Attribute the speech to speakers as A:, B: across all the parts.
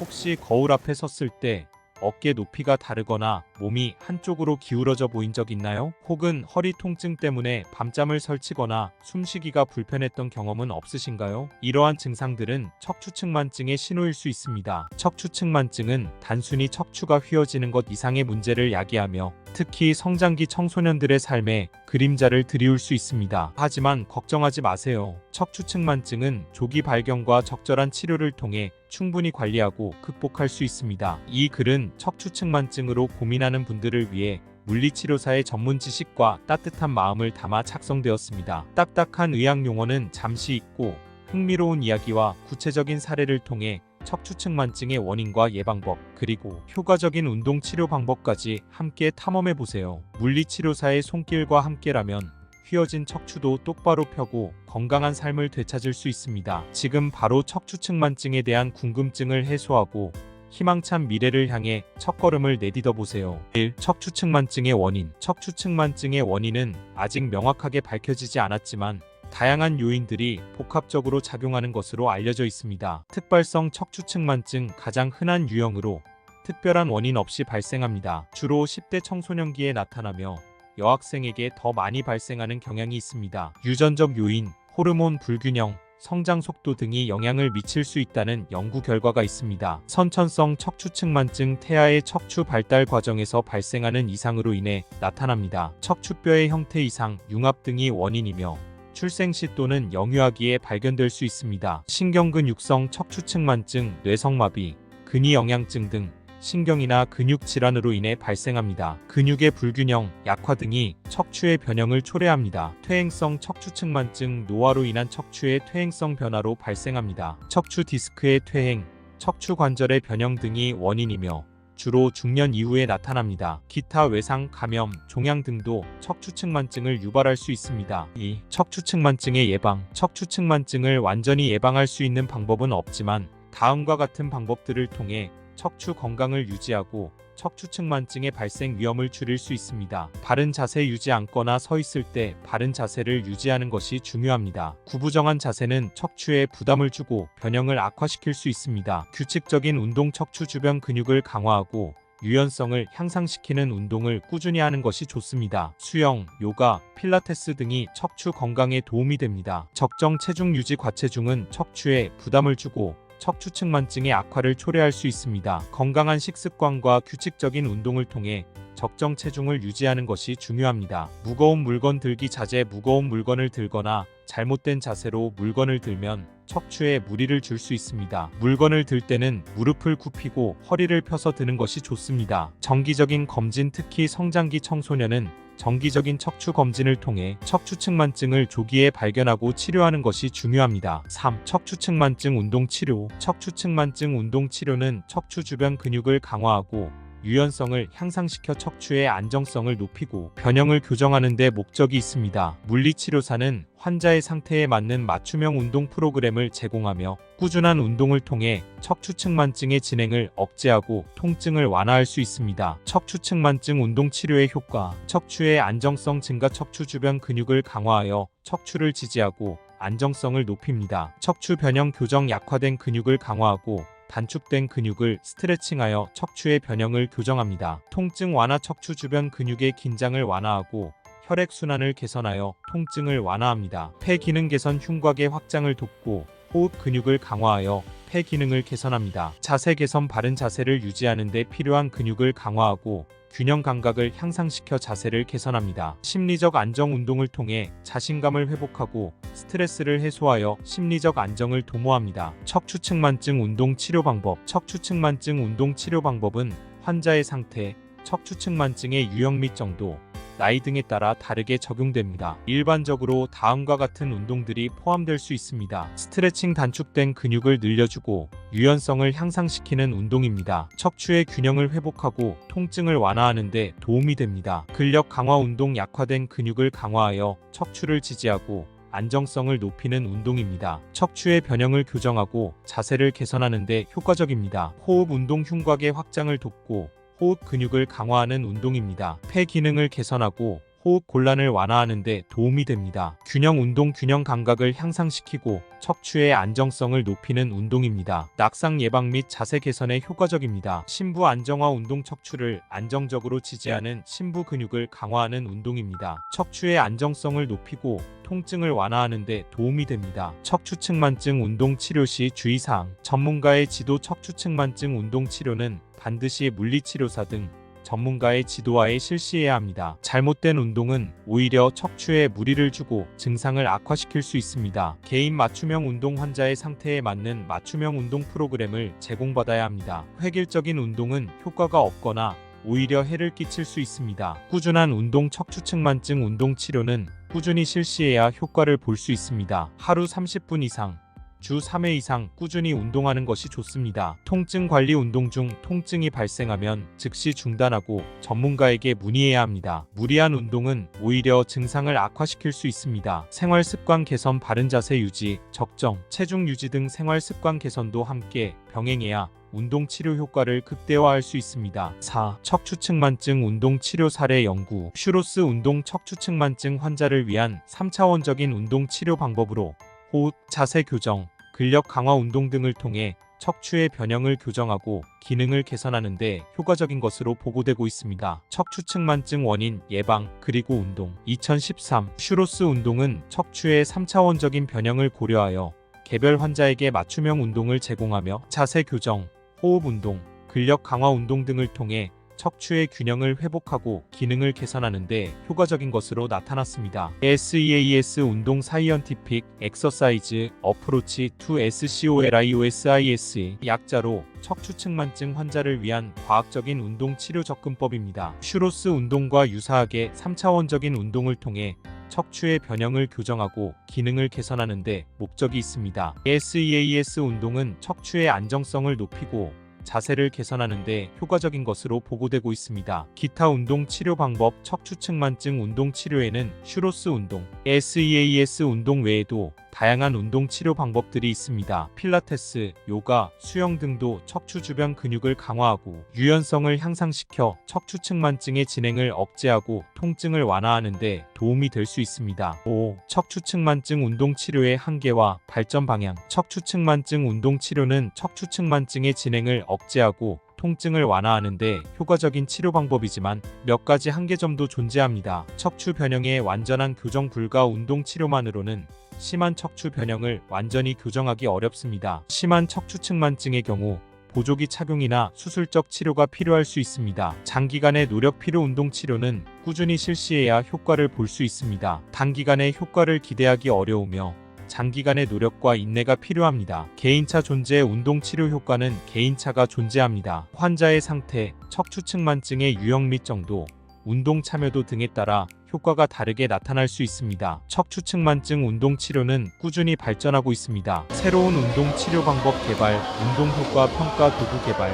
A: 혹시 거울 앞에 섰을 때 어깨 높이가 다르거나 몸이 한쪽으로 기울어져 보인 적 있나요? 혹은 허리 통증 때문에 밤잠을 설치거나 숨쉬기가 불편했던 경험은 없으신가요? 이러한 증상들은 척추측만증의 신호일 수 있습니다. 척추측만증은 단순히 척추가 휘어지는 것 이상의 문제를 야기하며 특히 성장기 청소년들의 삶에 그림자를 드리울 수 있습니다. 하지만 걱정하지 마세요. 척추측만증은 조기 발견과 적절한 치료를 통해 충분히 관리하고 극복할 수 있습니다. 이 글은 척추측만증으로 고민하는 분들을 위해 물리치료사의 전문 지식과 따뜻한 마음을 담아 작성되었습니다. 딱딱한 의학 용어는 잠시 잊고 흥미로운 이야기와 구체적인 사례를 통해 척추측만증의 원인과 예방법, 그리고 효과적인 운동 치료 방법까지 함께 탐험해 보세요. 물리치료사의 손길과 함께라면 휘어진 척추도 똑바로 펴고 건강한 삶을 되찾을 수 있습니다. 지금 바로 척추측만증에 대한 궁금증을 해소하고 희망찬 미래를 향해 첫걸음을 내딛어 보세요. 1. 척추측만증의 원인. 척추측만증의 원인은 아직 명확하게 밝혀지지 않았지만 다양한 요인들이 복합적으로 작용하는 것으로 알려져 있습니다. 특발성 척추측만증 가장 흔한 유형으로 특별한 원인 없이 발생합니다. 주로 10대 청소년기에 나타나며 여학생에게 더 많이 발생하는 경향이 있습니다. 유전적 요인, 호르몬 불균형, 성장 속도 등이 영향을 미칠 수 있다는 연구 결과가 있습니다. 선천성 척추측만증 태아의 척추 발달 과정에서 발생하는 이상으로 인해 나타납니다. 척추뼈의 형태 이상, 융합 등이 원인이며 출생 시 또는 영유아기에 발견될 수 있습니다. 신경근육성 척추측만증, 뇌성마비, 근위영양증 등 신경이나 근육 질환으로 인해 발생합니다. 근육의 불균형, 약화 등이 척추의 변형을 초래합니다. 퇴행성 척추측만증, 노화로 인한 척추의 퇴행성 변화로 발생합니다. 척추 디스크의 퇴행, 척추 관절의 변형 등이 원인이며 주로 중년 이후에 나타납니다. 기타 외상 감염, 종양 등도 척추측만증을 유발할 수 있습니다. 2. 척추측만증의 예방. 척추측만증을 완전히 예방할 수 있는 방법은 없지만 다음과 같은 방법들을 통해 척추 건강을 유지하고 척추측만증의 발생 위험을 줄일 수 있습니다. 바른 자세 유지 앉거나 서 있을 때 바른 자세를 유지하는 것이 중요합니다. 구부정한 자세는 척추에 부담을 주고 변형을 악화시킬 수 있습니다. 규칙적인 운동 척추 주변 근육을 강화하고 유연성을 향상시키는 운동을 꾸준히 하는 것이 좋습니다. 수영, 요가, 필라테스 등이 척추 건강에 도움이 됩니다. 적정 체중 유지 과체중은 척추에 부담을 주고 척추측만증의 악화를 초래할 수 있습니다. 건강한 식습관과 규칙적인 운동을 통해 적정 체중을 유지하는 것이 중요합니다. 무거운 물건 들기 자제 무거운 물건을 들거나 잘못된 자세로 물건을 들면 척추에 무리를 줄 수 있습니다. 물건을 들 때는 무릎을 굽히고 허리를 펴서 드는 것이 좋습니다. 정기적인 검진 특히 성장기 청소년은 정기적인 척추 검진을 통해 척추측만증을 조기에 발견하고 치료하는 것이 중요합니다. 3. 척추측만증 운동 치료. 척추측만증 운동 치료는 척추 주변 근육을 강화하고 유연성을 향상시켜 척추의 안정성을 높이고 변형을 교정하는 데 목적이 있습니다. 물리치료사는 환자의 상태에 맞는 맞춤형 운동 프로그램을 제공하며 꾸준한 운동을 통해 척추측만증의 진행을 억제하고 통증을 완화할 수 있습니다. 척추측만증 운동 치료의 효과 척추의 안정성 증가 척추 주변 근육을 강화하여 척추를 지지하고 안정성을 높입니다. 척추 변형 교정 약화된 근육을 강화하고 단축된 근육을 스트레칭하여 척추의 변형을 교정합니다. 통증 완화 척추 주변 근육의 긴장을 완화하고 혈액 순환을 개선하여 통증을 완화합니다. 폐 기능 개선 흉곽의 확장을 돕고 호흡 근육을 강화하여 폐 기능을 개선합니다. 자세 개선 바른 자세를 유지하는 데 필요한 근육을 강화하고 균형 감각을 향상시켜 자세를 개선합니다. 심리적 안정 운동을 통해 자신감을 회복하고 스트레스를 해소하여 심리적 안정을 도모합니다. 척추측만증 운동 치료 방법 척추측만증 운동 치료 방법은 환자의 상태, 척추측만증의 유형 및 정도, 나이 등에 따라 다르게 적용됩니다. 일반적으로 다음과 같은 운동들이 포함될 수 있습니다. 스트레칭 단축된 근육을 늘려주고 유연성을 향상시키는 운동입니다. 척추의 균형을 회복하고 통증을 완화하는 데 도움이 됩니다. 근력 강화 운동 약화된 근육을 강화하여 척추를 지지하고 안정성을 높이는 운동입니다. 척추의 변형을 교정하고 자세를 개선하는 데 효과적입니다. 호흡 운동 흉곽의 확장을 돕고 호흡 근육을 강화하는 운동입니다. 폐 기능을 개선하고 호흡 곤란을 완화하는 데 도움이 됩니다. 균형 운동 균형 감각을 향상시키고 척추의 안정성을 높이는 운동입니다. 낙상 예방 및 자세 개선에 효과적입니다. 심부 안정화 운동 척추를 안정적으로 지지하는 심부 근육을 강화하는 운동입니다. 척추의 안정성을 높이고 통증을 완화하는 데 도움이 됩니다. 척추측만증 운동 치료 시 주의사항 전문가의 지도 척추측만증 운동 치료는 반드시 물리치료사 등 전문가의 지도하에 실시해야 합니다. 잘못된 운동은 오히려 척추에 무리를 주고 증상을 악화시킬 수 있습니다. 개인 맞춤형 운동 환자의 상태에 맞는 맞춤형 운동 프로그램을 제공받아야 합니다. 획일적인 운동은 효과가 없거나 오히려 해를 끼칠 수 있습니다. 꾸준한 운동 척추측만증 운동 치료는 꾸준히 실시해야 효과를 볼 수 있습니다. 하루 30분 이상 주 3회 이상 꾸준히 운동하는 것이 좋습니다. 통증 관리 운동 중 통증이 발생하면 즉시 중단하고 전문가에게 문의해야 합니다. 무리한 운동은 오히려 증상을 악화시킬 수 있습니다. 생활 습관 개선 바른 자세 유지, 적정, 체중 유지 등 생활 습관 개선도 함께 병행해야 운동 치료 효과를 극대화할 수 있습니다. 4. 척추측만증 운동 치료 사례 연구 슈로스 운동 척추측만증 환자를 위한 3차원적인 운동 치료 방법으로 호흡, 자세 교정, 근력 강화 운동 등을 통해 척추의 변형을 교정하고 기능을 개선하는 데 효과적인 것으로 보고되고 있습니다. 척추측만증 원인 예방 그리고 운동 2013 슈로스 운동은 척추의 3차원적인 변형을 고려하여 개별 환자에게 맞춤형 운동을 제공하며 자세 교정, 호흡 운동, 근력 강화 운동 등을 통해 척추의 균형을 회복하고 기능을 개선하는 데 효과적인 것으로 나타났습니다. SEAS 운동 사이언티픽 엑서사이즈 어프로치 to SCOLIOSIS 약자로 척추측만증 환자를 위한 과학적인 운동 치료 접근법입니다. 슈로스 운동과 유사하게 3차원적인 운동을 통해 척추의 변형을 교정하고 기능을 개선하는 데 목적이 있습니다. SEAS 운동은 척추의 안정성을 높이고 자세를 개선하는 데 효과적인 것으로 보고되고 있습니다. 기타 운동 치료 방법 척추측만증 운동 치료에는 슈로스 운동, SEAS 운동 외에도 다양한 운동 치료 방법들이 있습니다. 필라테스, 요가, 수영 등도 척추 주변 근육을 강화하고 유연성을 향상시켜 척추측만증의 진행을 억제하고 통증을 완화하는 데 도움이 될 수 있습니다. 5. 척추측만증 운동 치료의 한계와 발전 방향 척추측만증 운동 치료는 척추측만증의 진행을 억제하고 통증을 완화하는데 효과적인 치료 방법이지만 몇 가지 한계점도 존재합니다. 척추 변형의 완전한 교정 불가 운동 치료만으로는 심한 척추 변형을 완전히 교정하기 어렵습니다. 심한 척추측만증의 경우 보조기 착용이나 수술적 치료가 필요할 수 있습니다. 장기간의 노력 필요 운동 치료는 꾸준히 실시해야 효과를 볼 수 있습니다. 단기간의 효과를 기대하기 어려우며 장기간의 노력과 인내가 필요합니다. 개인차 존재의 운동 치료 효과는 개인차가 존재합니다. 환자의 상태, 척추측만증의 유형 및 정도, 운동 참여도 등에 따라 효과가 다르게 나타날 수 있습니다. 척추측만증 운동 치료는 꾸준히 발전하고 있습니다. 새로운 운동 치료 방법 개발, 운동 효과 평가 도구 개발,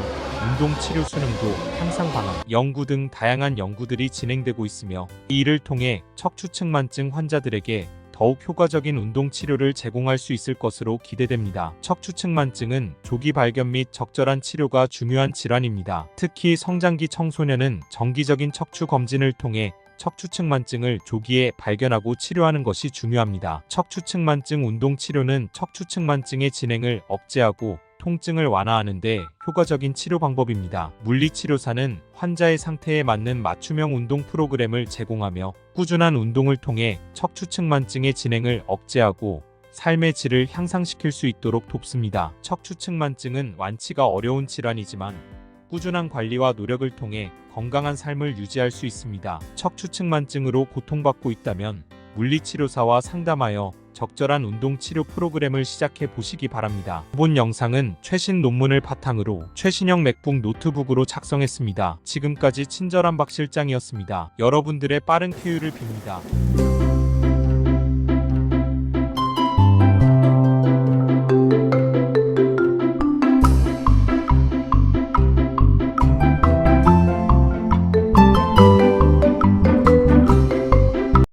A: 운동 치료 수능도 향상 방안, 연구 등 다양한 연구들이 진행되고 있으며 이 일을 통해 척추측만증 환자들에게 더욱 효과적인 운동 치료를 제공할 수 있을 것으로 기대됩니다. 척추측만증은 조기 발견 및 적절한 치료가 중요한 질환입니다. 특히 성장기 청소년은 정기적인 척추 검진을 통해 척추측만증을 조기에 발견하고 치료하는 것이 중요합니다. 척추측만증 운동 치료는 척추측만증의 진행을 억제하고 통증을 완화하는데 효과적인 치료 방법입니다. 물리치료사는 환자의 상태에 맞는 맞춤형 운동 프로그램을 제공하며 꾸준한 운동을 통해 척추측만증의 진행을 억제하고 삶의 질을 향상시킬 수 있도록 돕습니다. 척추측만증은 완치가 어려운 질환이지만 꾸준한 관리와 노력을 통해 건강한 삶을 유지할 수 있습니다. 척추측만증으로 고통받고 있다면 물리치료사와 상담하여 적절한 운동 치료 프로그램을 시작해 보시기 바랍니다. 본 영상은 최신 논문을 바탕으로 최신형 맥북 노트북으로 작성했습니다. 지금까지 친절한 박 실장이었습니다. 여러분들의 빠른 쾌유를 빕니다.